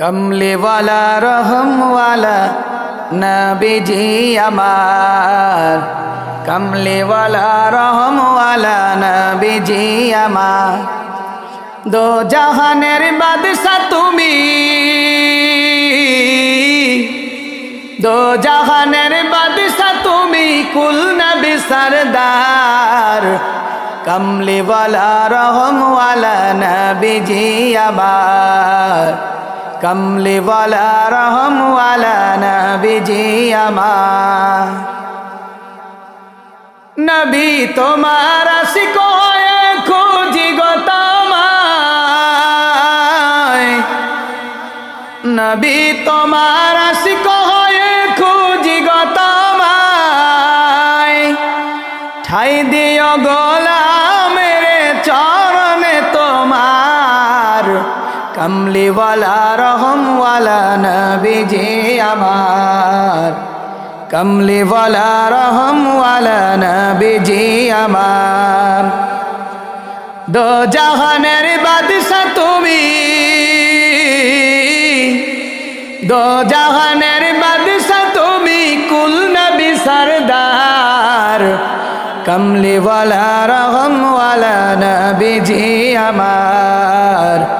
কমলিওয়ালা রহমওয়ালা নবীজি আমার কমলিওয়ালা রহমওয়ালা নবীজি আমার দো জাহানের বাদশা তুমি দো জাহানের বাদশা তুমি কুল নবী সরদার কমলিওয়ালা রহমওয়ালা নবীজি আমার কমলিওয়ালা রহমওয়ালা নবীজি আমার নবী তোমার আশিক খুঁজি গো নবী তোমার আশিক খুঁজি গো ঠাই দিও গোলা কমলিওয়ালা রহমওয়ালা নবীজি আমার। কমলিওয়ালা রহমওয়ালা নবীজি আমার। দো জাহানের বাদশা তুমি। দো জাহানের বাদশা তুমি কুল নবী সরদার। কমলিওয়ালা রহমওয়ালা নবীজি আমার।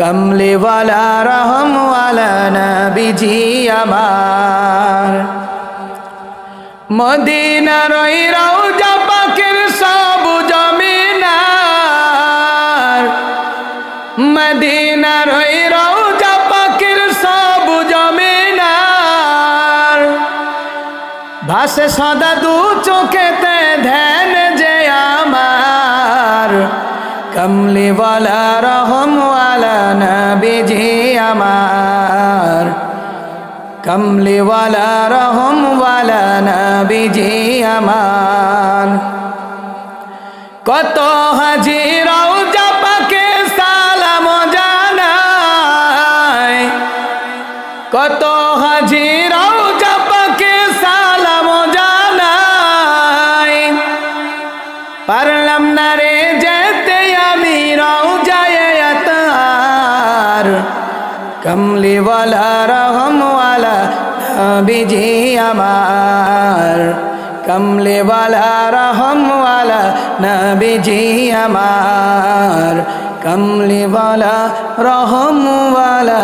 কমলিওয়ালা রহমওয়ালা নবীজি আমার মদিনার ওই রওজা পাখির সব জমিনার মদিনার ওই রওজা পাখির সব জমিনার ভাসে সদা দু চোখেতে ধ্যান যে আমার কমলিওয়ালা রহমওয়ালা নবীজি আমার। কমলেওয়ালা রহমওয়ালা নবীজি আমার। কত হাজিরাও জাপাকে সালাম জানায়। কত হাজিরাও কমলিওয়ালা রহমওয়ালা নবীজি আমার। কমলিওয়ালা রহমওয়ালা নবীজি আমার। কমলিওয়ালা রহমওয়ালা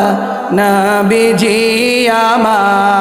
নবীজি আমার।